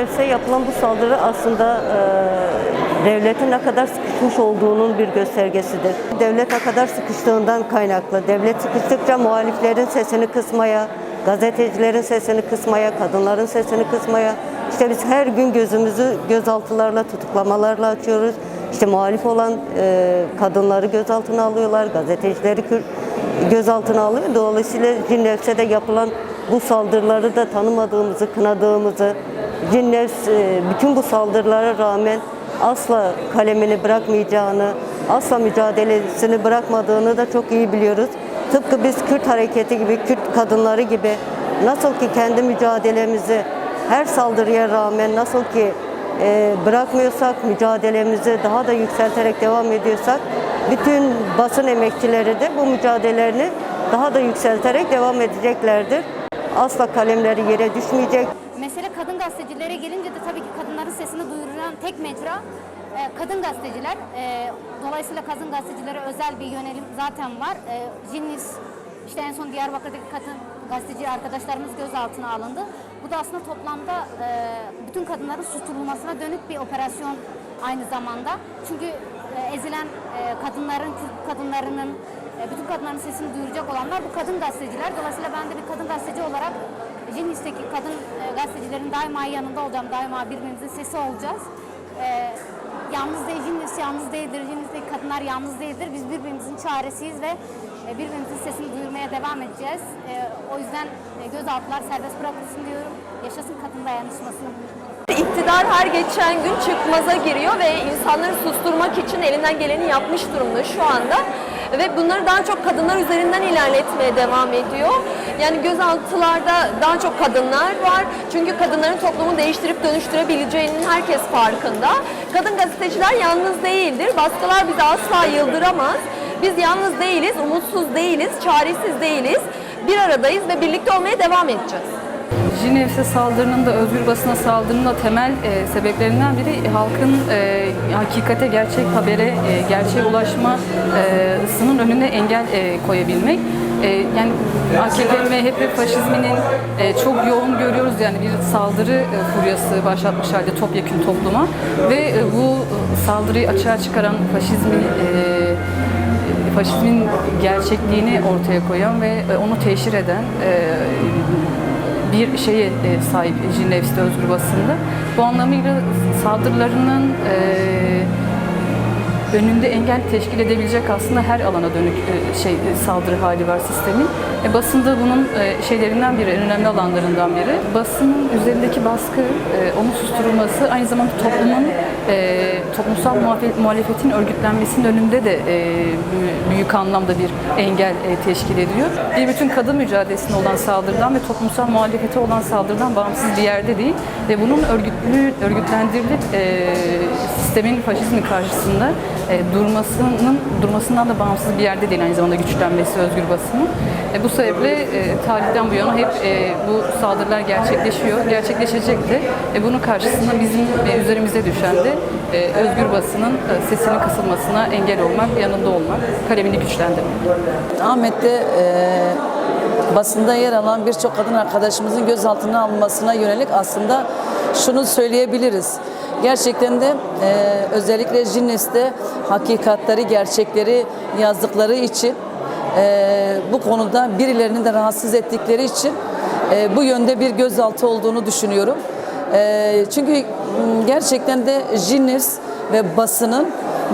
Cinnevs'e yapılan bu saldırı aslında e, devletin ne kadar sıkışmış olduğunun bir göstergesidir. Devlet ne kadar sıkıştığından kaynaklı. Devlet sıkıştıkça muhaliflerin sesini kısmaya, gazetecilerin sesini kısmaya, kadınların sesini kısmaya. İşte biz her gün gözümüzü gözaltılarla, tutuklamalarla açıyoruz. İşte muhalif olan e, kadınları gözaltına alıyorlar, gazetecileri gözaltına alıyor. Dolayısıyla Cinnevs'e de yapılan bu saldırıları da tanımadığımızı, kınadığımızı, Cinnevs e, bütün bu saldırılara rağmen asla kalemini bırakmayacağını, asla mücadelesini bırakmadığını da çok iyi biliyoruz. Tıpkı biz Kürt hareketi gibi, Kürt kadınları gibi nasıl ki kendi mücadelemizi her saldırıya rağmen nasıl ki e, bırakmıyorsak, mücadelemizi daha da yükselterek devam ediyorsak, bütün basın emekçileri de bu mücadelelerini daha da yükselterek devam edeceklerdir. Asla kalemleri yere düşmeyecek. Mesele kadın gazetecilere gelince de tabii ki kadınların sesini duyuran tek mecra e, kadın gazeteciler. E, dolayısıyla kadın gazetecilere özel bir yönelim zaten var. E, Jinnis, işte en son Diyarbakır'daki kadın gazeteci arkadaşlarımız gözaltına alındı. Bu da aslında toplamda e, bütün kadınların susturulmasına dönük bir operasyon aynı zamanda. Çünkü e, ezilen e, kadınların, Kürt kadınlarının, e, bütün kadınların sesini duyuracak olanlar bu kadın gazeteciler. Dolayısıyla ben de bir kadın gazeteci olarak Jinis'teki kadın e, gazetecilerin daima yanında olacağım, daima birbirimizin sesi olacağız. E, yalnız değil, yalnız değildir, Jinis'teki kadınlar yalnız değildir. Biz birbirimizin çaresiyiz ve e, birbirimizin sesini duyurmaya devam edeceğiz. O yüzden gözaltılar serbest bırakılsın diyorum. Yaşasın kadın dayanışması. İktidar her geçen gün çıkmaza giriyor ve insanları susturmak için elinden geleni yapmış durumda şu anda. Ve bunları daha çok kadınlar üzerinden ilerletmeye devam ediyor. Yani gözaltılarda daha çok kadınlar var. Çünkü kadınların toplumu değiştirip dönüştürebileceğinin herkes farkında. Kadın gazeteciler yalnız değildir. Baskılar bizi asla yıldıramaz. Biz yalnız değiliz, umutsuz değiliz, çaresiz değiliz. Bir aradayız ve birlikte olmaya devam edeceğiz. Jinevs'e saldırının da özgür basına saldırının da temel e, sebeplerinden biri halkın e, hakikate, gerçek habere, e, gerçeğe ulaşmasının önüne engel e, koyabilmek. E, yani AKP, MHP faşizminin e, çok yoğun görüyoruz yani bir saldırı e, furyası başlatmış halde topyekun topluma ve e, bu e, saldırıyı açığa çıkaran faşizmin e, faşizmin gerçekliğini ortaya koyan ve e, onu teşhir eden e, bir şeye e, sahip Jinevs'te özgür basında. Bu anlamıyla saldırılarının e, önünde engel teşkil edebilecek aslında her alana dönük e, şey e, saldırı hali var sistemin. E, basında bunun e, şeylerinden biri, en önemli alanlarından biri. Basının üzerindeki baskı, onun susturulması aynı zamanda toplumun toplumsal muhalefetin örgütlenmesinin önünde de büyük anlamda bir engel teşkil ediyor. Bir bütün kadın mücadelesine olan saldırıdan ve toplumsal muhalefete olan saldırıdan bağımsız bir yerde değil ve bunun örgütlü, örgütlendirilip sistemin faşizmi karşısında e, durmasının durmasından da bağımsız bir yerde değil aynı zamanda güçlenmesi özgür basının. E, bu sebeple e, tarihten bu yana hep e, bu saldırılar gerçekleşiyor, gerçekleşecek de. E, bunun karşısında bizim e, üzerimize düşen de e, özgür basının e, sesinin kısılmasına engel olmak, yanında olmak, kalemini güçlendirmek. Ahmet'te e, basında yer alan birçok kadın arkadaşımızın gözaltına alınmasına yönelik aslında şunu söyleyebiliriz. Gerçekten de e, özellikle Jinnes'te hakikatleri, gerçekleri yazdıkları için e, bu konuda birilerini de rahatsız ettikleri için e, bu yönde bir gözaltı olduğunu düşünüyorum. E, çünkü gerçekten de Jinnes ve basının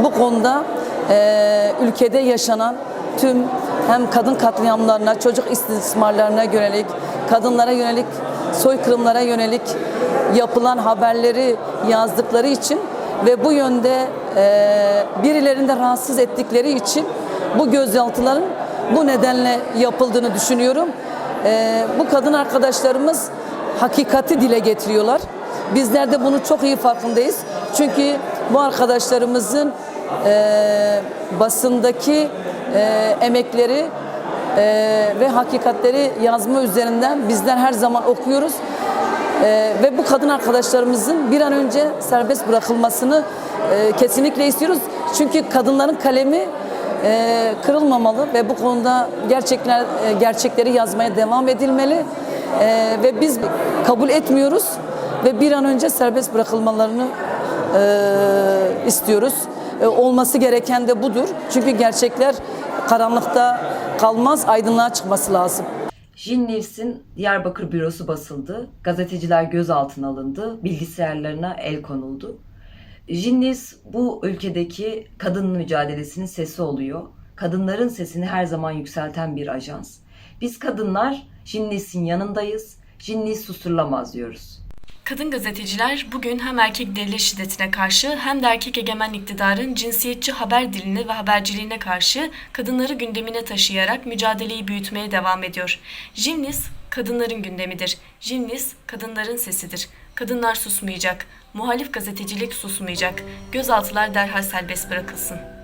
bu konuda e, ülkede yaşanan tüm hem kadın katliamlarına, çocuk istismarlarına yönelik, kadınlara yönelik, soykırımlara yönelik yapılan haberleri yazdıkları için ve bu yönde e, birilerini de rahatsız ettikleri için bu gözaltıların bu nedenle yapıldığını düşünüyorum. E, bu kadın arkadaşlarımız hakikati dile getiriyorlar. Bizler de bunu çok iyi farkındayız. Çünkü bu arkadaşlarımızın e, basındaki e, emekleri e, ve hakikatleri yazma üzerinden bizler her zaman okuyoruz. E, ve bu kadın arkadaşlarımızın bir an önce serbest bırakılmasını e, kesinlikle istiyoruz. Çünkü kadınların kalemi e, kırılmamalı ve bu konuda gerçekler e, gerçekleri yazmaya devam edilmeli. E, ve biz kabul etmiyoruz ve bir an önce serbest bırakılmalarını e, istiyoruz. E, olması gereken de budur. Çünkü gerçekler karanlıkta kalmaz, aydınlığa çıkması lazım. Jin News'in Diyarbakır bürosu basıldı. Gazeteciler gözaltına alındı. Bilgisayarlarına el konuldu. Jin News bu ülkedeki kadın mücadelesinin sesi oluyor. Kadınların sesini her zaman yükselten bir ajans. Biz kadınlar Jin News'in yanındayız. Jin News susturulamaz diyoruz. Kadın gazeteciler bugün hem erkek deli şiddetine karşı hem de erkek egemen iktidarın cinsiyetçi haber diline ve haberciliğine karşı kadınları gündemine taşıyarak mücadeleyi büyütmeye devam ediyor. Jimnis kadınların gündemidir. Jimnis kadınların sesidir. Kadınlar susmayacak. Muhalif gazetecilik susmayacak. Gözaltılar derhal serbest bırakılsın.